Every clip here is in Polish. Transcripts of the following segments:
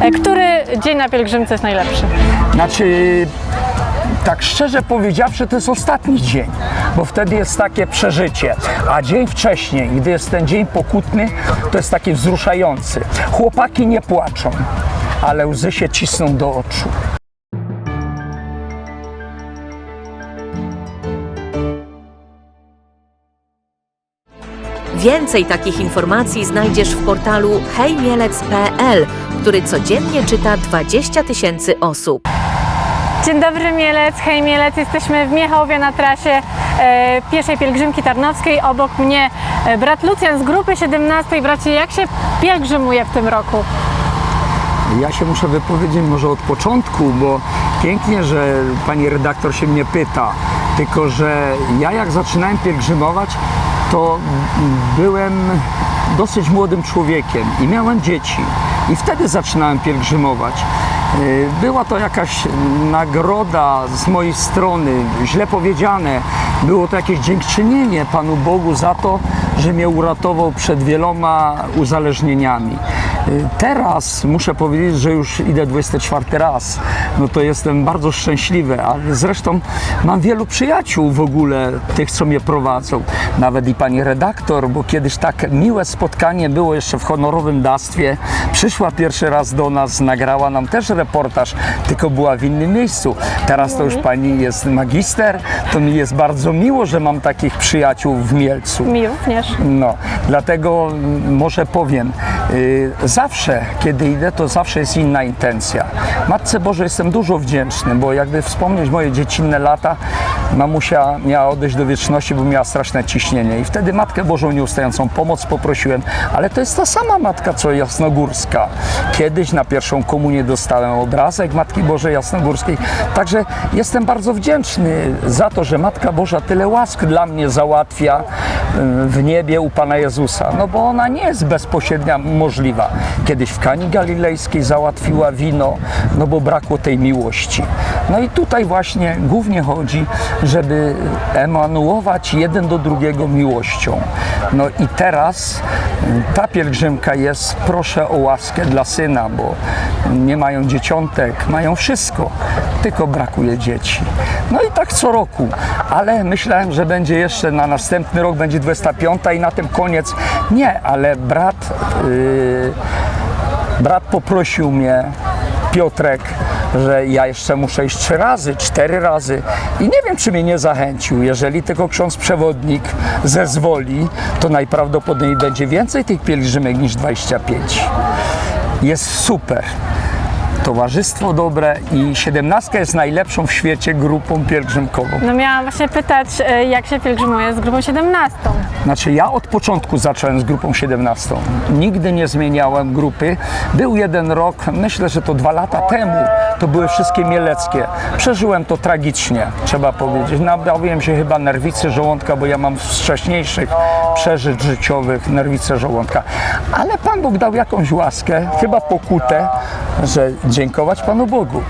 E, Który dzień na pielgrzymce jest najlepszy? Znaczy, tak szczerze powiedziawszy, to jest ostatni dzień, bo wtedy jest takie przeżycie. A dzień wcześniej, gdy jest ten dzień pokutny, to jest taki wzruszający. Chłopaki nie płaczą, ale łzy się cisną do oczu. Więcej takich informacji znajdziesz w portalu hejmielec.pl, który codziennie czyta 20 tysięcy osób. Dzień dobry Mielec, hej Mielec, jesteśmy w Miechowie na trasie e, pieszej pielgrzymki tarnowskiej. Obok mnie e, brat Lucjan z grupy 17. Bracie, jak się pielgrzymuje w tym roku? Ja się muszę wypowiedzieć może od początku, bo pięknie, że pani redaktor się mnie pyta. Tylko, że ja jak zaczynałem pielgrzymować, to byłem dosyć młodym człowiekiem i miałem dzieci. I wtedy zaczynałem pielgrzymować. Yy, Była to jakaś nagroda z mojej strony, źle powiedziane. Było to jakieś dziękczynienie Panu Bogu za to, że mnie uratował przed wieloma uzależnieniami. Teraz muszę powiedzieć, że już idę 24 raz. No to jestem bardzo szczęśliwy, ale zresztą mam wielu przyjaciół w ogóle, tych, co mnie prowadzą. Nawet i pani redaktor, bo kiedyś tak miłe spotkanie było jeszcze w honorowym dawstwie. Przyszła pierwszy raz do nas, nagrała nam też reportaż, tylko była w innym miejscu. Teraz to już pani jest magister, to mi jest bardzo miło, że mam takich przyjaciół w Mielcu. Mi również. No, dlatego mm, może powiem, zawsze, kiedy idę, to zawsze jest inna intencja. Matce Bożej jestem dużo wdzięczny, bo jakby wspomnieć moje dziecinne lata, mamusia miała odejść do wieczności, bo miała straszne ciśnienie i wtedy Matkę Bożą nieustającą pomoc poprosiłem, ale to jest ta sama Matka, co Jasnogórska. Kiedyś na pierwszą komunię dostałem obrazek Matki Bożej Jasnogórskiej, także jestem bardzo wdzięczny za to, że Matka Boża tyle łask dla mnie załatwia y, w niebie u Pana Jezusa, no bo ona nie jest bezpośrednia możliwa. Kiedyś w Kani Galilejskiej załatwiła wino, no bo brakło tej miłości. No i tutaj właśnie głównie chodzi, żeby emanuować jeden do drugiego miłością. No i teraz y, ta pielgrzymka jest, proszę o łaskę dla syna, bo nie mają dzieciątek, mają wszystko, tylko brakuje dzieci. No i tak co roku, ale myślałem, że będzie jeszcze na następny rok, będzie 25 i na tym koniec. Nie, ale brat, yy, brat poprosił mnie, Piotrek, że ja jeszcze muszę iść trzy razy, cztery razy i nie wiem, czy mnie nie zachęcił. Jeżeli tylko ksiądz przewodnik zezwoli, to najprawdopodobniej będzie więcej tych pielgrzymek niż 25. Jest super. Towarzystwo dobre i 17 jest najlepszą w świecie grupą pielgrzymkową. No miałam właśnie pytać, e, jak się pielgrzymuje z grupą 17. Znaczy ja od początku zacząłem z grupą 17. Nigdy nie zmieniałem grupy. Był jeden rok, myślę, że to dwa lata temu, to były wszystkie mieleckie. Przeżyłem to tragicznie, trzeba powiedzieć. Nabawiłem się chyba nerwicy żołądka, bo ja mam z wcześniejszych przeżyć życiowych nerwicę żołądka. Ale Pan Bóg dał jakąś łaskę, chyba pokutę, że dziękować Panu Bogu.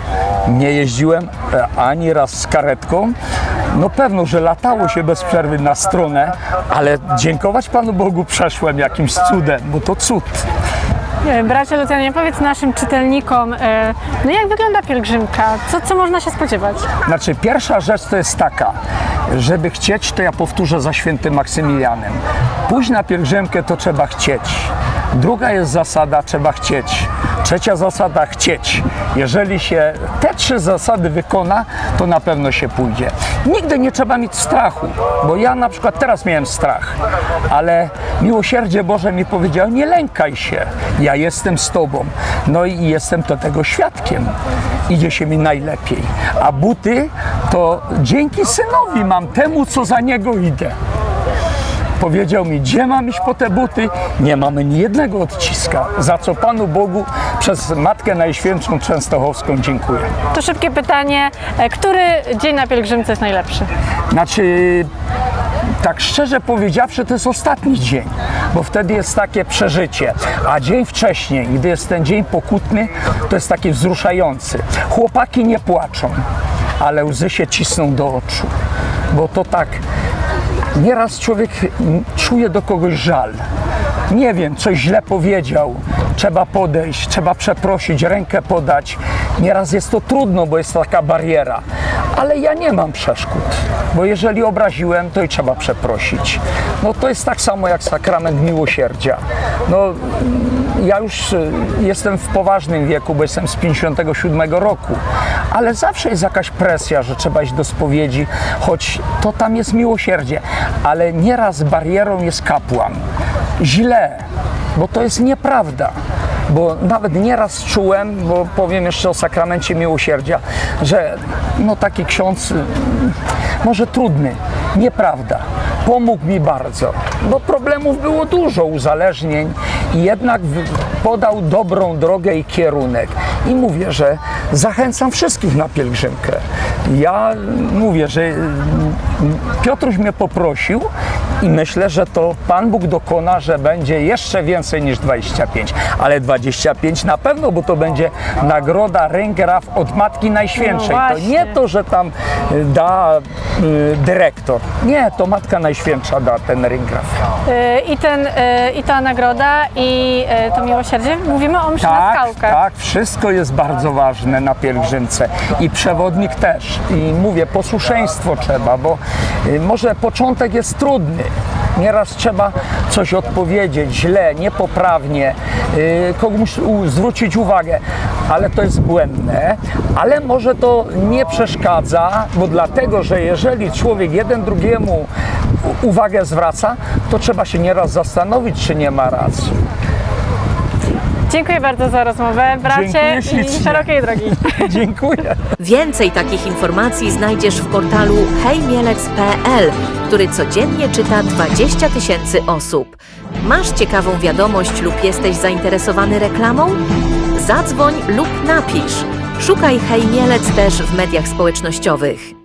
Nie jeździłem e, ani raz z karetką, no pewno, że latało się bez przerwy na stronę, ale dziękować Panu Bogu przeszłem jakimś cudem, bo to cud. Bracie Lucjanie, powiedz naszym czytelnikom, e, no jak wygląda pielgrzymka? Co, co można się spodziewać? Znaczy, pierwsza rzecz to jest taka, żeby chcieć, to ja powtórzę za świętym Maksymilianem. Pójść na pielgrzymkę to trzeba chcieć. Druga jest zasada, trzeba chcieć. Trzecia zasada, chcieć. Jeżeli się te trzy zasady wykona, to na pewno się pójdzie. Nigdy nie trzeba mieć strachu, bo ja na przykład teraz miałem strach, ale miłosierdzie Boże mi powiedziało, nie lękaj się, ja jestem z Tobą. No i jestem to tego świadkiem. Idzie się mi najlepiej. A buty to dzięki synowi mam temu, co za niego idę. Powiedział mi, gdzie mam iść po te buty? Nie mamy ni jednego odciska, za co Panu Bogu przez Matkę Najświętszą Częstochowską dziękuję. To szybkie pytanie, e, który dzień na pielgrzymce jest najlepszy? Znaczy, tak szczerze powiedziawszy, to jest ostatni dzień, bo wtedy jest takie przeżycie. A dzień wcześniej, gdy jest ten dzień pokutny, to jest taki wzruszający. Chłopaki nie płaczą, ale łzy się cisną do oczu, bo to tak. Nieraz człowiek czuje do kogoś żal. Nie wiem, coś źle powiedział, trzeba podejść, trzeba przeprosić, rękę podać. Nieraz jest to trudno, bo jest taka bariera, ale ja nie mam przeszkód, bo jeżeli obraziłem, to i trzeba przeprosić. No to jest tak samo jak sakrament miłosierdzia. No, ja już y, jestem w poważnym wieku, bo jestem z 57 roku, ale zawsze jest jakaś presja, że trzeba iść do spowiedzi, choć to tam jest miłosierdzie, ale nieraz barierą jest kapłan. Źle, bo to jest nieprawda. Bo nawet nieraz czułem, bo powiem jeszcze o sakramencie miłosierdzia, że no taki ksiądz może trudny, nieprawda. Pomógł mi bardzo, bo problemów było dużo, uzależnień jednak podał dobrą drogę i kierunek. I mówię, że zachęcam wszystkich na pielgrzymkę. Ja mówię, że y, Piotruś mnie poprosił i myślę, że to Pan Bóg dokona, że będzie jeszcze więcej niż 25, ale 25 na pewno, bo to będzie nagroda Ręgraf od Matki Najświętszej. No to nie to, że tam y, da y, dyrektor. Nie, to Matka Najświętsza da ten Ręgraf. Y, I, ten, y, I ta nagroda, i to miłosierdzie. Mówimy o mszy na Tak, skałkach. tak, wszystko jest bardzo ważne na pielgrzymce i przewodnik też. I mówię, posłuszeństwo trzeba, bo może początek jest trudny. Nieraz trzeba coś odpowiedzieć źle, niepoprawnie, y, komuś zwrócić uwagę, ale to jest błędne, ale może to nie przeszkadza, bo dlatego, że jeżeli człowiek jeden drugiemu uwagę zwraca, to trzeba się nieraz zastanowić, czy nie ma racji. Dziękuję bardzo za rozmowę, bracie Dziękuję i ślicznie. szerokiej drogi. Dziękuję. Więcej takich informacji znajdziesz w portalu hejmielec.pl, który codziennie czyta 20 tysięcy osób. Masz ciekawą wiadomość lub jesteś zainteresowany reklamą? Zadzwoń lub napisz. Szukaj Hej Mielec też w mediach społecznościowych.